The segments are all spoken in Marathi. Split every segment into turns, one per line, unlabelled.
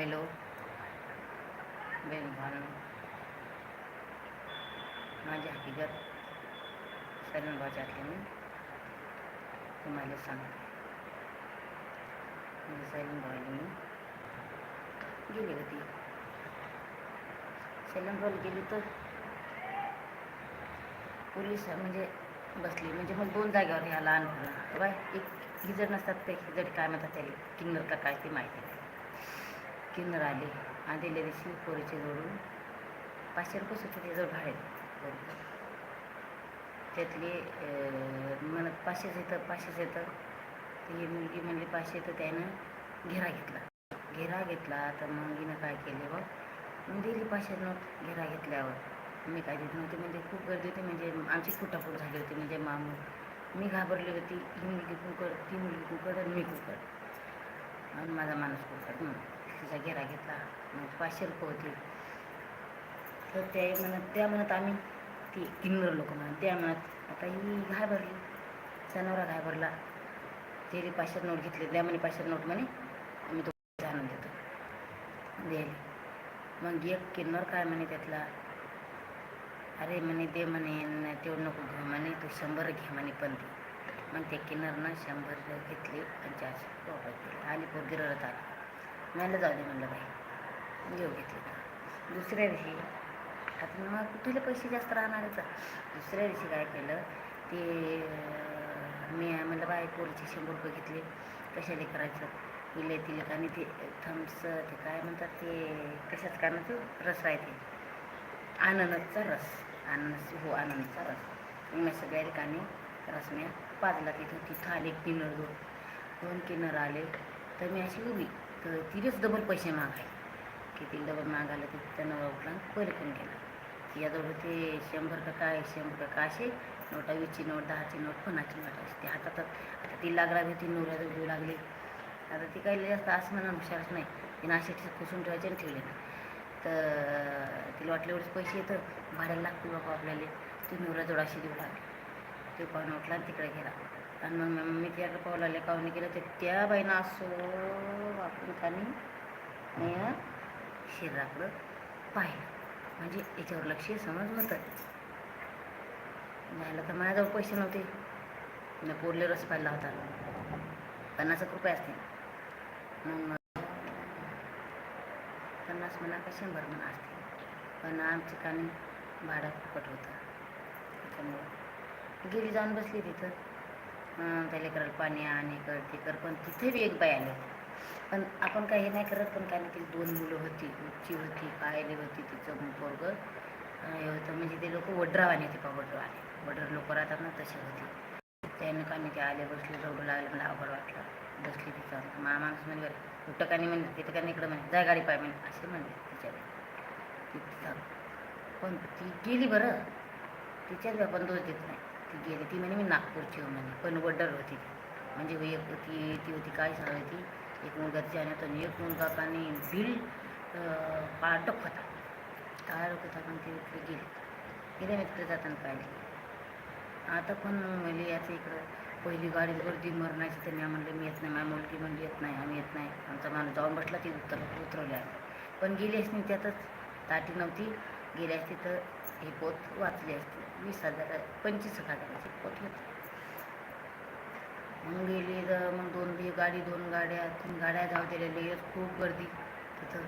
हॅलो. बेन भावना माझी हकीकत सरण भाषातली मी तुम्हाला सांगते. म्हणजे सैलन मी. गेली होती. सैलन गेली तर पोलीस म्हणजे बसली. म्हणजे मग दोन जागेवर ह्या लहान मुलं. बाय एक हिजड नसतात ते. हिजड काय म्हणतात त्याला? किन्नर का काय ते माहिती किन्नर आले आलेल्या दिवशी पोरीचे जोडून. पाचशे रुपये सुद्धा त्याजवळ भाडे. त्यातले अं, म्हणत पाचशेच येतं पाचशेच येतं. तर ही मुलगी म्हणली पाचशे तर त्यानं घेरा घेतला. घेरा घेतला तर मग हिनं काय केले बघ? मग दिली पाचशे नोट घेरा घेतल्यावर. मी काय देत नव्हते म्हणजे खूप गर्दी होती म्हणजे आमची फुटाफूट झाली होती म्हणजे मामू मी घाबरली होती ही मुलगी कुकर ती मुलगी कुकर आणि मी कुकर आणि माझा माणूस कुकर म्हणून. तिचा घेरा घेतला. मग पाचशे रुपये होते. तर ते म्हणत त्या म्हणत आम्ही ती किन्नर लोक म्हणत त्या म्हणत आता ही घाबरली जनावरा घाबरला त्याने पाचशे नोट घेतले द्या म्हणे पाचशे नोट म्हणे आम्ही तो जाणून देतो. द्यायला. मग एक किन्नर काय म्हणे त्यातला अरे म्हणे दे म्हणे न तेवढं नको घेऊ म्हणे तू शंभर घे म्हणे पण दे. मग त्या किन्नरनं शंभर घेतले आणि चारशे रुपये दिले आली पोरगी रडत आली. मला जाऊ दे म्हणलं बाई. घेऊ घेतली तर दुसऱ्या दिवशी आता मग कुठले पैसे जास्त राहणारच दुसऱ्या दिवशी काय केलं ते मी म्हणलं बाय पोरीचे शंभर रुपये घेतले. कशाला करायचं? इले तिले आणि ते थम्स ते काय म्हणतात ते कशाच कारण ते रस आहे ते. आनंदचा रस. आनंद हो आनंदचा रस. मग मी सगळ्या ठिकाणी रस मी पाजला तिथं. तिथं आले किनर दोन. दोन किनर आले. तर मी अशी उभी. तर तिनेच डबल पैसे मागाय. किती डबल मागायला ते त्यानं उठला पहिले पण गेला याजवळ होते शंभर का काय? शंभर का असे नोटा वीसची नोट दहाची नोट पन्नाची नोट असते हातात आता ती लागला होती नवऱ्याजवळ घेऊ लागली. आता ती काही जास्त असं म्हणा हुशारच नाही. तिने असे खुसून ठेवायचे आणि ठेवले नाही. तर तिला वाटले एवढेच पैसे येतं भाड्याला लागतील बाबा आपल्याला ती नवऱ्याजवळ अशी देऊ लागली. ते पाहून उठला आणि तिकडे गेला. आणि मग मी त्याकडे पाहू लागले कावणे केलं तर त्या बाईनं असो वापरून खाली मी या शरीराकडं पाहिलं. म्हणजे याच्यावर लक्ष समज होतं. झालं तर माझ्याजवळ पैसे नव्हते. मी पोरले रस पाहिला होता पन्नास रुपये असते मग पन्नास म्हणा का शंभर म्हणा असते पण आमच्या ठिकाणी भाडं फुकट होतं. त्याच्यामुळं गेली जाऊन बसली तिथं. त्या लेकराला पाणी आणि कर ते कर पण तिथे बी एक बाई आली. पण आपण काही हे नाही करत पण काय नाही ती दोन मुलं होती उच्ची होती कायली होती तिचं पोरग. हे होतं म्हणजे ते लोक वड्रावाने होते पा वड्रवाने वड्र लोक राहतात ना तसे होते. त्यानं का नाही ते आले बसले रडू लागले मला अवघड वाटलं. बसली तिथं. मा माणूस म्हणजे कुठं का नाही म्हणले तिथं का नाही इकडं म्हणे जाय गाडी पाय म्हणे असे म्हणले तिच्याकडे तिथं. पण ती गेली बरं. तिच्याच आपण दोष देत नाही. ती गेली ती म्हणे मी नागपूरची हो म्हणे. पण वडर होती. म्हणजे एक होती ती होती काय सांग होती एक मुलगा तिच्या आता एक मुलगा कानी बिल पाटक होता. काय होता पण ती इकडे गेली. गेले मी तिकडे जाताना पाहिजे आता पण म्हणजे याचं इकडं पहिली गाडी गर्दी मरणाची तर मी म्हणलं मी येत नाही माझ्या मुलगी म्हणजे येत नाही आम्ही येत नाही. आमचा माणूस जाऊन बसला ती उतर उतरवली आम्ही. पण गेली असती त्यातच. ताटी नव्हती. गेली असती तर ही पोत वाचली असती. वीस हजार पंचवीस हजाराची पोत होती. मग गेली तर मग दोन बी गाडी दोन गाड्या तीन गाड्या जाऊ दिलेली. खूप गर्दी. तिथं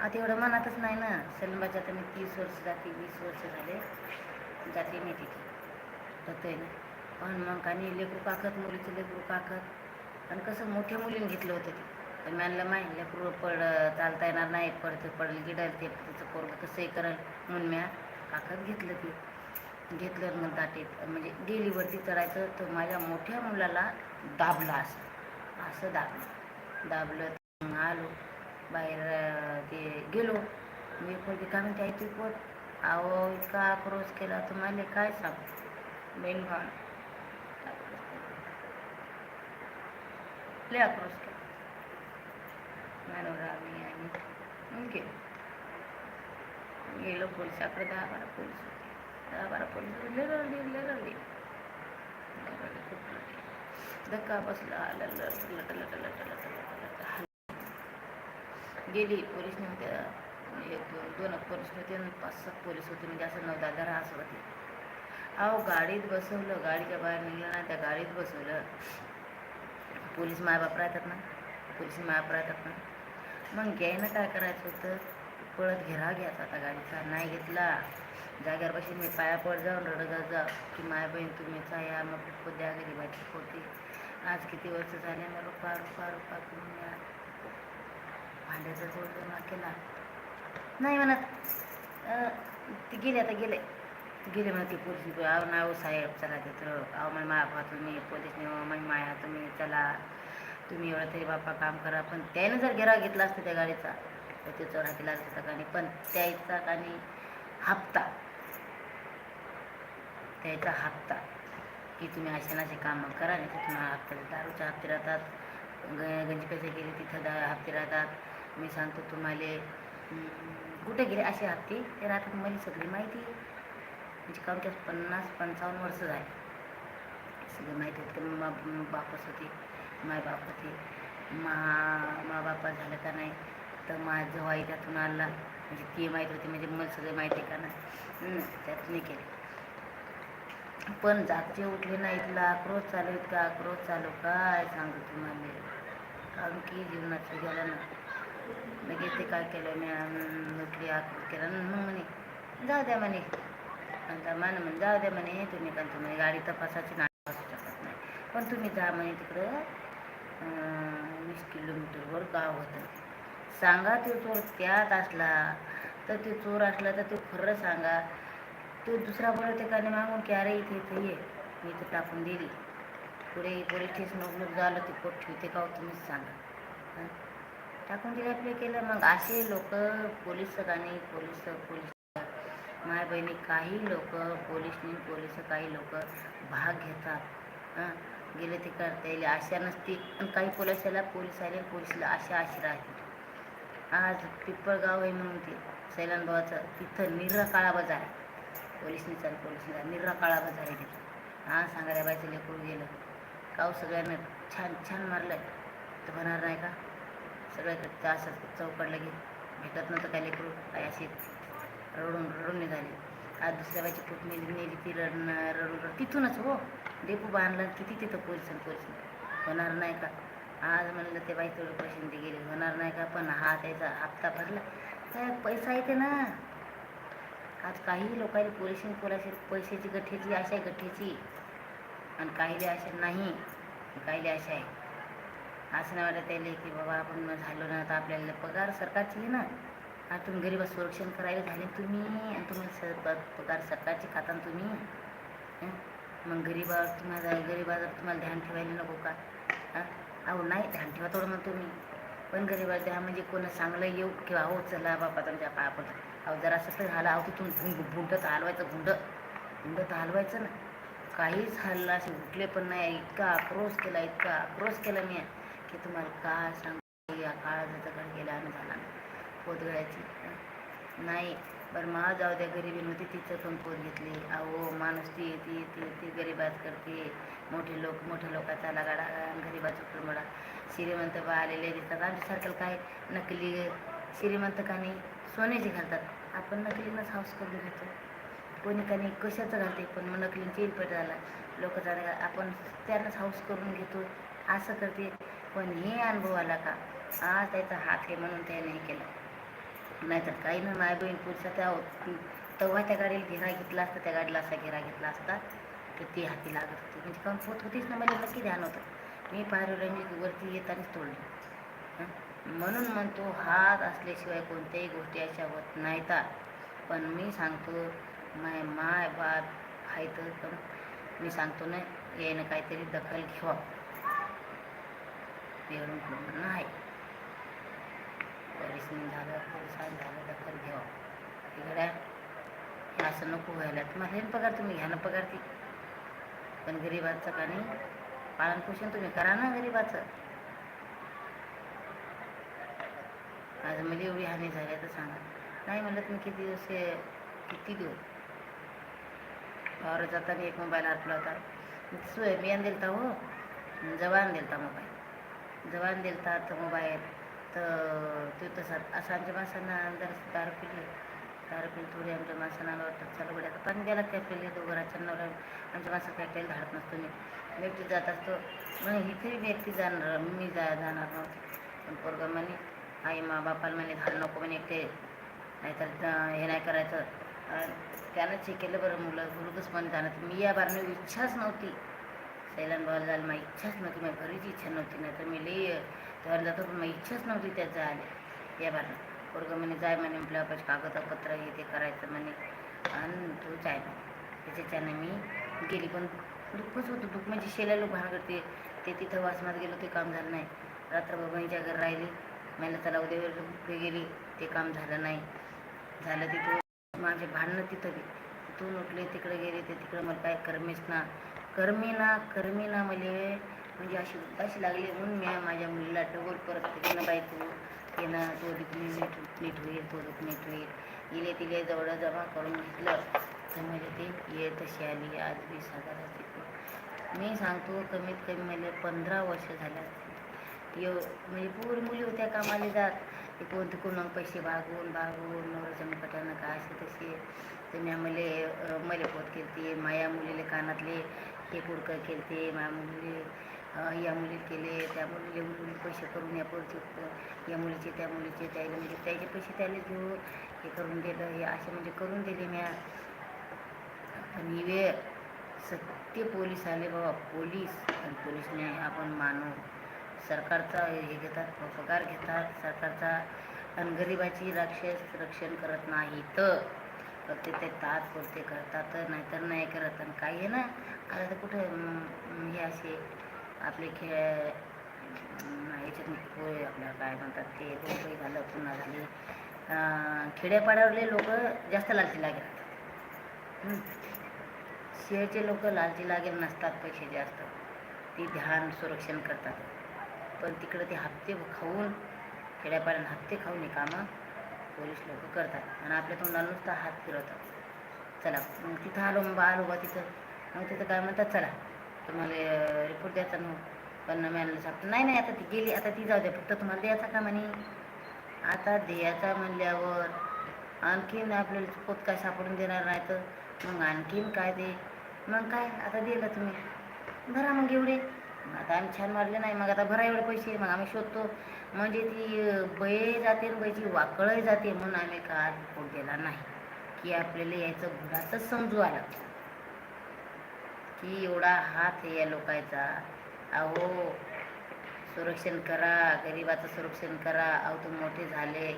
आता एवढं मनातच नाही ना. सलमाच्या आता मी तीस वर्ष जाते वीस वर्ष झाले. जाते मी तिथे. जातोय ना. पण मग आणि लेकरू काकत मुलीचं लेकरू काकत. आणि कसं मोठ्या मुलीने घेतलं होतं ते. पण म्हणलं माय लेकरू पड चालता येणार नाही. पडतं पडलं गिडल ते तिचं पोरगं कसंही करल. म्हणून म्या घेतलं ते. घेतलं मग दाटेत. म्हणजे डेलीवरती चढायचं तर माझ्या मोठ्या मुलाला दाबलं असं. असं दाबलं. दाबलं मग आलो. बाहेर ते गेलो. मी पोरगी का म्हणते आई पण? पोट अहो इतका आक्रोश केला तर मला काय सांग? मेन भान. लय आक्रोश केला. मला मी आणि गेलो. गेलो पोलिसाकडे दहा बारा पोलीस दहा बारा पोलीस लढवली लढवली लढवली खूप धक्का बसला लट लट लट लट लट गेली पोलीस नव्हते. एक दोन दोन पोलीस होते पाच सात पोलीस होते. म्हणजे असं नऊ दहा असं होते. अहो गाडीत बसवलं. गाडीच्या बाहेर निघलं ना त्या गाडीत बसवलं. पोलीस मायबाप राहतात ना. पोलीस मायबाप राहतात ना. मग घ्यायनं काय करायचं होतं? पळत घेरा घ्यायचा आता गाडीचा. नाही घेतला. जाग्यावर मी पाया पड जाऊन रडत जा की माय बहीण तुम्हीचा या. मग खूप द्या गरीबाची होती आज किती वर्ष झाले मग रुपा रुपा रुपा करून या भांड्याचा जोड जमा केला. नाही म्हणत. ती ते गेले आता गेले. गेले म्हणत ती पोलीस आव नाव साहेब चला तिथं. तर आव म्हणे माया भा तुम्ही पोलीस म्हणे माया तुम्ही चला. तुम्ही एवढं तरी बापा काम करा. पण त्यानं जर घेरा घेतला असतं त्या गाडीचा हाती लागत होता आणि पण त्याचा आणि हप्ता. त्याचा हप्ता. की तुम्ही असे नाशे कामं करा नाही तर तुम्हाला हप्ते दारूचे हप्ते राहतात ग गंजी पैसे गेले तिथं दा हप्ते राहतात. मी सांगतो तुम्हाला कुठे गेले असे हप्ते? ते राहतात मला सगळी माहिती. म्हणजे काम त्यात पन्नास पंचावन्न वर्ष झाले. सगळी माहिती होती मा बापच होते माय बाप होते. मा मा बापा झालं का नाही? तर माझं वाई त्यातून आला. म्हणजे ती माहीत होती म्हणजे मला सगळं माहिती आहे का ना त्यात मी केले. पण जागचे उठले ना इथला आक्रोश चालू इतका आक्रोश चालू काय सांगू तुम्हाला? कारण की जीवनाचं गेलं ना. लगेच ते काय केलं मी उठली आक्रोश केला. ना म्हणे जाऊ द्या म्हणे. आणि मान म्हणे जाऊ द्या म्हणे तुम्ही का तुम्ही गाडी तपासाची ना असू शकत नाही. पण तुम्ही जा म्हणे तिकडं. वीस किलोमीटरवर गाव होतं. सांगा तो चोर त्यात असला तर ते चोर असला तर ते खरं सांगा. तो दुसरा बोलत का नाही मागून की अरे इथे इथे ये. मी तर टाकून दिली पुढे पोलीस स्टेशन उघडून झालं ते पोट ठेवते का हो तुम्हीच सांगा. टाकून दिले आपले केलं. मग असे लोक पोलीस आणि पोलीस पोलीस माय बहिणी काही लोक पोलिसनी पोलीस काही लोक भाग घेतात. हां? गेले ते करता येईल. आशा नसती पण काही पोलिसाला पोलीस आले पोलिसला आशा अशी राहते आज पिंपळगाव आहे म्हणून ते सैलान भावाचं तिथं निर्रा काळा बाजार आहे. पोलिसनी चाल पोलिसला निर्रा काळा बाजार आहे तिथं. हा सांगायला बायचं लेकरू गेलं. काव सगळ्यांना छान छान मारलं तर होणार नाही का? सगळ्याकडे असं चौकडलं की भेटत नव्हतं काय लेकरू? काय असे रडून रडून निघाले. आज दुसऱ्या बाईची फूट नेली नेली ती रडणं रडून रड तिथूनच हो. डेपू बांधला किती तिथं पोलीस पोलीस. होणार नाही का? आज म्हणलं ते बाई थोडे पैसे ते गेले. होणार नाही का? पण हा त्याचा हप्ता भरला. काय पैसा येते ना? आज काही लोकांनी पोलिसी पोलाशी पैशाची गठ्ठ्याची आशा आहे गठ्ठ्याची आणि काहीले अशा नाही काहीले अशा आहे. असं नाही वाटत त्याला की बाबा आपण झालो ना तर आपल्याला पगार सरकारची आहे ना. आता तुम्ही गरीबा संरक्षण करायला झाले तुम्ही आणि तुम्ही सर पगार सरकारची खाता तुम्ही. मग गरीबावर तुम्हाला गरीबावर तुम्हाला ध्यान ठेवायला नको का? हां? अहो नाही ध्यान ठेवा थोडं मग तुम्ही पण गरीबाला ध्यान म्हणजे कोण चांगलं येऊ किंवा अहो चला बापा तुमच्या पाया पण अहो जरा असं तर झालं अहो तिथून भुंड तर हलवायचं भुंड भुंड तर हलवायचं ना. काहीच हल्ला असे उठले पण नाही. इतका आक्रोश केला इतका आक्रोश केला मी की तुम्हाला काय सांगू? या काळाचा दगड गेला आणि झाला पोतगळ्याची नाही बरं मा जाऊ द्या गरिबी नव्हती तिचं पण पोत घेतली. अहो माणूस ती ती ती ती गरिबात करते. मोठे लोक मोठ्या लोकांचा लगाडा गरीबाचा कुरमडा. श्रीमंत बा आलेले दिसतात आमच्यासारख्याला काय नकली श्रीमंत कानी सोन्याचे घालतात. आपण नकलीनंच हाऊस करून घेतो. कोणी कानी कशाचं घालते पण मग नकली चेलपेट झाला लोक जाणे आपण त्यांनाच हाऊस करून घेतो. असं करते. पण हे अनुभव आला का? आज त्याचा हात आहे म्हणून त्याने हे केलं. नाहीतर काही ना माय बहीण पुढचा त्या तेव्हा त्या गाडीला घेरा घेतला असता त्या गाडीला असा घेरा घेतला असता. तर ती हाती लागत होती. म्हणजे काम होत होतीच ना मला नक्की ध्यान होतं. मी पायरी वरती येतानाच तोडली. म्हणून म्हणतो हात असल्याशिवाय कोणत्याही गोष्टी अशा होत नाहीता. पण मी सांगतो माय माय बाप आहे तर पण मी सांगतो ना यायनं काहीतरी दखल घ्यावा. एवढं म्हणणं आहे. पोलिसांनी झालं पोलिसांनी झालं दखल घ्यावा. इकडे हे असं नको व्हायला. तुम्हाला हे पगार तुम्ही घ्या ना पगार ती. पण गरिबाचं का नाही? पालनपोषण तुम्ही करा ना गरिबाचं. आज मला एवढी हानी झाली तर सांगा. नाही म्हणलं तुम्ही किती दिवस किती दिवस? वावरात जाताना एक मोबाईल हरपला होता. सोय सोयाबीन दिलता हो. जवान दिलता मोबाईल. जवान दिलता तर मोबाईल. तर तो तसा असं आमच्या माणसांना अंदर दारू पिली. दारू थोडी आमच्या माणसांना आलं वाटतं चला बड्या आता पाणी द्यायला काय पिले दोघं आमच्या माणसं काय धाडत नसतो मी. मी एकटी जात असतो. मग इथे मी एकटी जाणार मी जा जाणार नव्हते. पण पोरगा म्हणे आई मा बापाला म्हणे धाड नको म्हणे एकटे. नाहीतर हे नाही करायचं. अन् त्यानं चेक केलं बरं मुलं गुरुगच पण जाणार मी या बारने इच्छाच नव्हती. सैलान भावाला जायला माझी इच्छाच नव्हती माझी घरीची इच्छा नव्हती. नाही तर मी लई तेव्हा जातो पण माझी इच्छाच नव्हती त्यात जायला. या बारनं पोरग म्हणे जाय म्हणे आपल्या कागदपत्र हे ते करायचं म्हणे. आणि तू जाय. म्हणे त्याच्याच्यानं मी गेली पण दुःखच होतं दुःख. म्हणजे शेल्या लोक भान करते ते तिथं वासमात गेलो ते काम झालं नाही. रात्रभर बहिणीच्या घर राहिली. मला त्याला उद्या उद्या गेली? ते काम झालं नाही. झालं तिथं. माझे भांडणं तिथं बी. तिथून उठले तिकडे गेले ते तिकडं मला काय करमेच ना. कर्मी ना कर्मी ना मला. म्हणजे अशी अशी लागली म्हणून मी माझ्या मुलीला डबल परत तिने बाई तू. तिनं तो दुःख नीट नीट होईल तो दुःख नीट होईल. इले तिले जवळ जमा करून घेतलं तर म्हणजे ते ये तशी आली आज वीस हजाराची मी सांगतो कमीत कमी म्हणजे पंधरा वर्ष झाले असतील. यो म्हणजे पूर मुली होत्या कामाला जात. ते कोण तिकडून मग पैसे भागून भागून नवऱ्याच्या मुखाट्यानं काय असे तसे. तर मी मले मले पोत केलते माया मुलीले कानातले हे कुडकं केलते माया मुलीले या मुली केले त्या मुलीले मुली पैसे करून या पोरचे या मुलीचे त्या मुलीचे त्याला म्हणजे त्याचे पैसे त्याला घेऊ हे करून दिलं हे असे म्हणजे करून दिले म्या. पण इवे सत्य पोलीस आले बाबा पोलीस. आणि पोलीसने आपण मानू. सरकारचा हे घेतात पगार घेतात सरकारचा आणि गरिबाची राक्षस रक्षण करत नाही तर. फक्त ते तात्पुरते करतात नाहीतर नाही करत. आणि काही आहे ना आता तर कुठं हे असे आपले खेळ याच्यात पोहे आपल्या काय म्हणतात ते पोहे झालं पुन्हा झाले. खेड्यापाड्यावरले लोक जास्त लालची लागेल. हं. शहरचे लोक लालची लागेल नसतात पैसे जास्त. ती ध्यान संरक्षण करतात. पण तिकडं ते हप्ते खाऊन खेड्यापाड्यानं हप्ते खाऊन हे कामं पोलीस लोक करतात. आणि आपल्या तोंडाला नुसता हात फिरवतात. चला मग तिथं आलो मग आलो बा तिथं. मग तिथं काय म्हणतात चला. तुम्हाला रिपोर्ट द्यायचा ना. पण मॅनला सांगतो नाही नाही आता ती गेली आता ती जाऊ द्या फक्त तुम्हाला द्यायचा का म्हणे? आता द्यायचा म्हणल्यावर आणखीन आपल्याला पोत काय सापडून देणार नाही तर? मग आणखीन काय दे? मग काय आता दिलं तुम्ही. भरा मग एवढे. मग आता आम्ही छान मारले नाही मग आता भरा एवढे पैसे मग आम्ही शोधतो. म्हणजे ती बये जाते आणि वाकळही जाते म्हणून आम्ही का रिपोर्ट दिला नाही. की आपल्याला यायचं गुन्हाच समजू आला. की एवढा हात आहे या लोकांचा. अहो संरक्षण करा गरिबाचं संरक्षण करा. अहो तुम्ही मोठे झाले.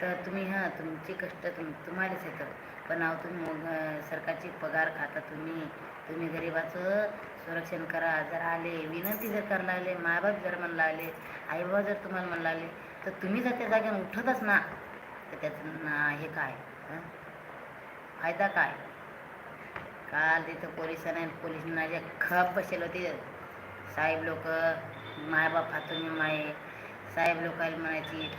तर तुम्ही हां तुमचे कष्ट तुम तुम्हालाच येतं पण अहो तुम्ही मग सरकारची पगार खाता तुम्ही. तुम्ही गरिबाचं संरक्षण करा. जर आले विनंती जर करायला लागले मायबाप जर म्हणला लागले आईबाबा जर तुम्हाला म्हणला लागले तर तुम्ही जर त्या जागेवर उठतच ना तर त्याचं ना हे काय फायदा काय? काल तिथं पोलिसांना पोलिसांना जे खप बसेल होते. साहेब लोक मायबाप हातून माय. साहेब लोकांना म्हणायची